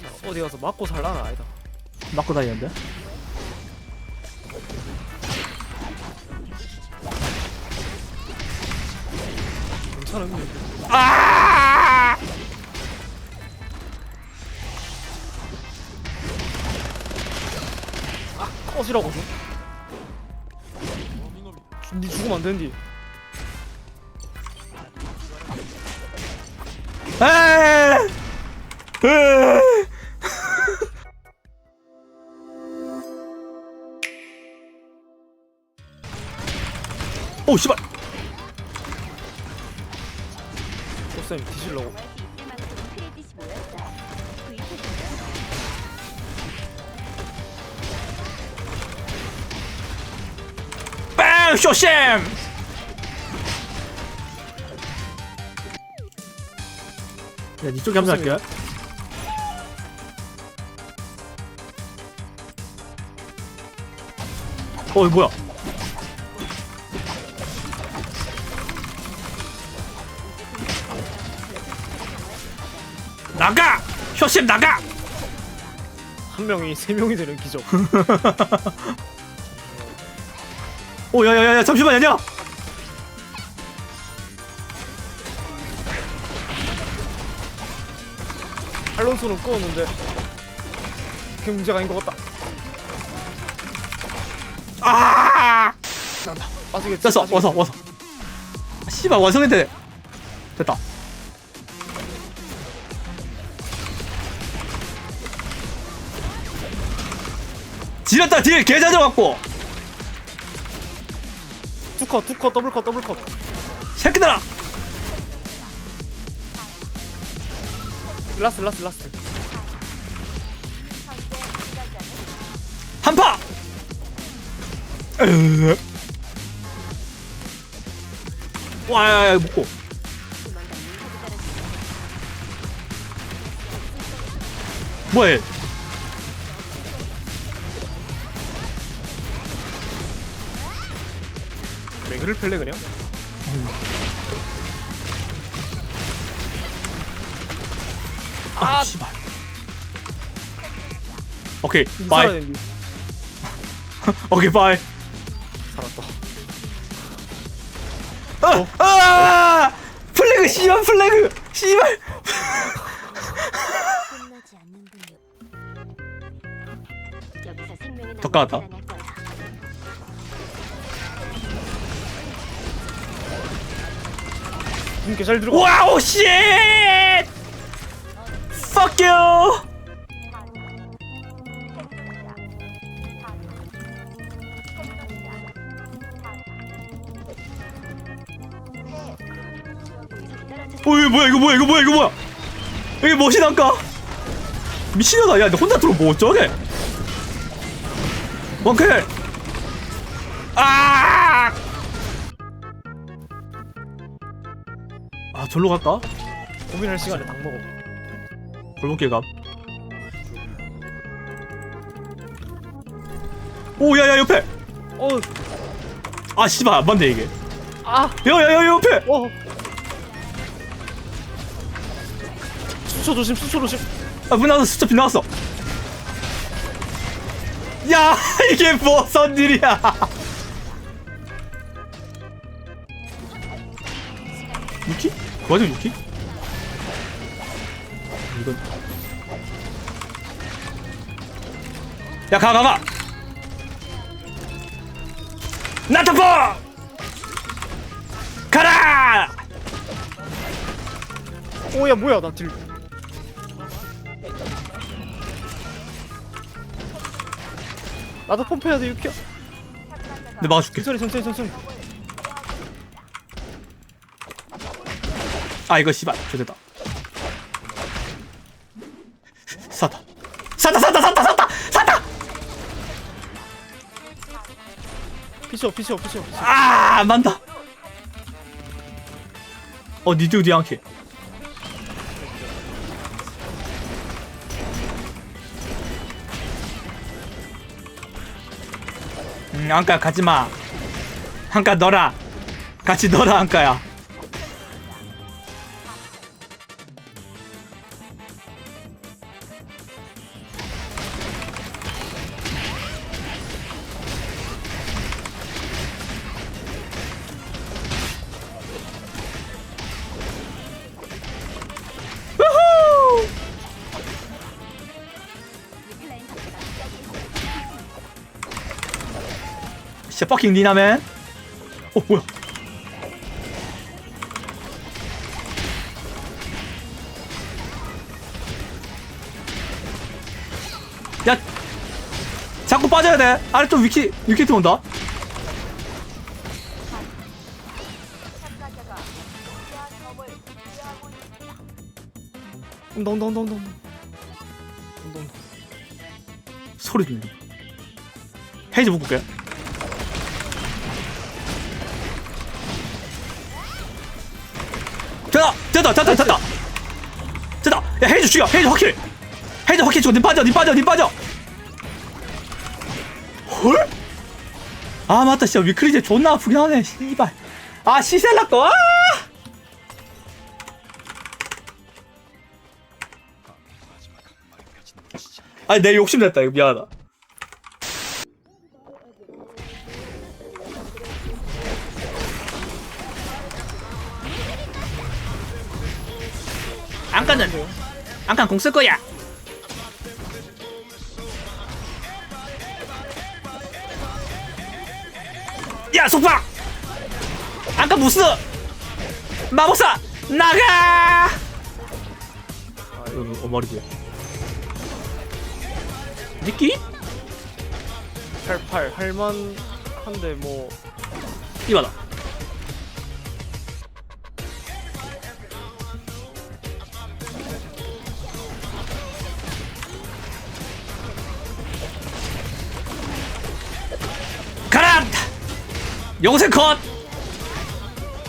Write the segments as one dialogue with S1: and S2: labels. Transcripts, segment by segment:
S1: 자, 어디 가서 맞고 살라나 아니다.
S2: 맞고 다니는데?
S1: 괜찮아 형님.
S2: 아!
S1: 꺼지라고 좀. 니 죽으면 안 되는디.
S2: 에이! 에 오 씨발!
S1: 보쌤 뒤질라고.
S2: 빵! 쇼샘! 야, 니쪽 함수할게. 어, 이거 뭐야? 나가! 쇼샘 나가!
S1: 한 명이 세 명이 되는 기적.
S2: 오, 야, 야, 야, 야, 잠시만, 아니야!
S1: 알론소는 꺼웠는데 그게 문제가 아닌 것 같다.
S2: 아!
S1: 난다. 빠지겠지.
S2: 됐어,
S1: 빠지겠지.
S2: 와서, 와서. 아, 씨발, 완성했대. 됐다. 지렸다, 딜! 개 잦아갖고!
S1: 투컷 투컷 더블컷 더블컷.
S2: 새끼들아!
S1: 라스트 라스트 라스트.
S2: 한파! 으. 와, 야, 야, 묶고. 뭐해?
S1: 펠래 그냥.
S2: 아, 씨발. 오케이,
S1: 살아야
S2: 바이. 오케이, 바이.
S1: 살았다.
S2: 아! 아! 플래그, 씨발, 플래그! 씨발!
S3: 끝나지 않는군요. 여기서 생명의
S2: 더 까왔다.
S1: 분께 잘 들어가.
S2: 와우, 쉣! Fuck you! 어, 이거 뭐야, 이거 뭐야, 이거 뭐야, 이거 뭐야? 이게 멋이란가? 미친년아, 야, 너 혼자 들어, 뭐 어쩌게? 원클! 아, 절로 갈까?
S1: 고민할 시간에 닭 먹어.
S2: 골목길 감. 오, 야, 야, 옆에!
S1: 어,
S2: 아, 씨발, 안 맞네, 이게.
S1: 아,
S2: 야, 야, 야, 옆에!
S1: 어. 수초 조심, 수초 조심.
S2: 아, 문 나왔어, 숫자 비 나왔어. 야, 이게 무슨 일이야. 그 와중 유키? 이건. 야, 가, 가, 가! 나타포! 가라!
S1: 오야 뭐야 나 딜. 나도 펌프해야 돼 유키야.
S2: 내 막아줄게.
S1: 천천히 천천히 천천히.
S2: 아 이거 씨발. 좋됐다. 샀다. 샀다 샀다 샀다 샀다! 샀다!
S1: 피쳐 피쳐 피쳐.
S2: 아 만다. 어 니드 디앙케 음 안까 가지마. 안까 너라. 같이 너라 안까야 진짜 퍼킹 니나맨 어 뭐야? 야 자꾸 빠져야 돼. 아래쪽 위키 위키트 온다.
S1: 온다 온다 온다 온다 온다 온다
S2: 소리 들린다. 헤이즈 묶을게. 됐다 됐다 됐다. 됐다. 야 헤이즈 죽여. 헤이즈 확킬. 헤이즈 확킬 죽어. 님 빠져 님 빠져 님 빠져. 헐? 아 맞다. 진짜 위클리제 존나 아프긴 하네 씨발. 아 시셀라 거 아! 아니 내 욕심 냈다. 이거 미안하다 안간 공쓸 거야. 야 속박 안간 무스! 마법사 나가! 어, 어 머리야 니끼?
S1: 88 할만 한데 뭐.
S2: 이봐라! 여고생 컷!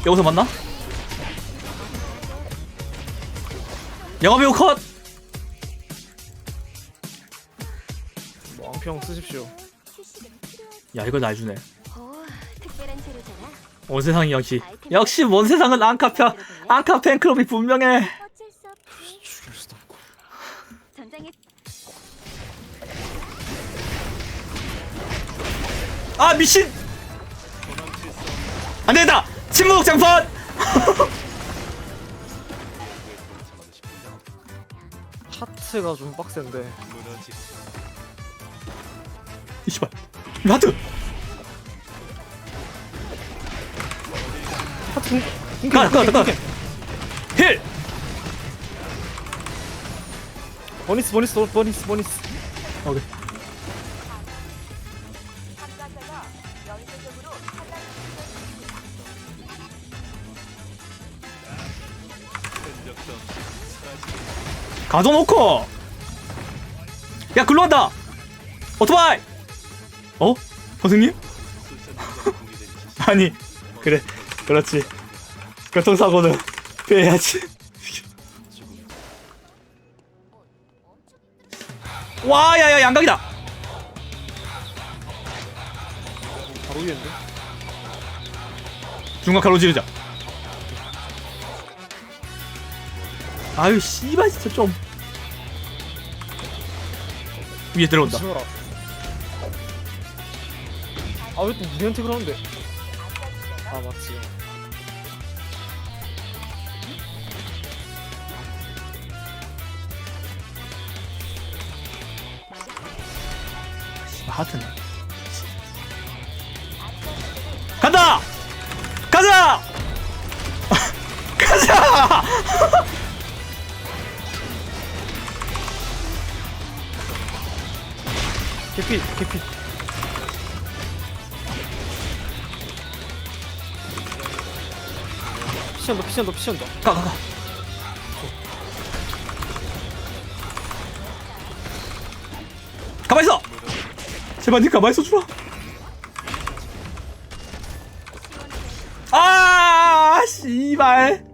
S2: 여고생 맞나? 영화배우 컷!
S1: 뭐 앙평 쓰십시오.
S2: 야 이걸 날 주네
S3: 오, 특별한 재료잖아.
S2: 온 세상이 역시 역시 온 세상은 앙카편 앙카 팬클럽이 분명해
S3: 어쩔 수 없지.
S1: 죽일 수도 없고
S3: 전장에
S2: 아 미친 안 되겠다. 침묵 장판.
S1: 하트가 좀 빡센데.
S2: 이씨발. 하트.
S1: 하트 공
S2: 가라 가라 가라. 힐.
S1: 버니스 버니스 버니스 버니스.
S2: 오케이 가둬놓고. 야 글로 간다. 오토바이. 어? 선생님? 아니 그래. 그렇지. 교통사고는 피해야지. 와 야야 양각이다.
S1: 바로 위인데?
S2: 중간 가로지르자 아유 씨발 진짜 좀. 위에 들어온다.
S1: 치워라 아 왜 또 우리한테 그러는데? 아 맞지
S2: 씨발 하트네. 간다! 가자! 가자
S1: 개피 개피. 피한다 피한다 피한다
S2: 가가 가. 가만 있어! 제발 니 가만 있어 주라. 아 씨발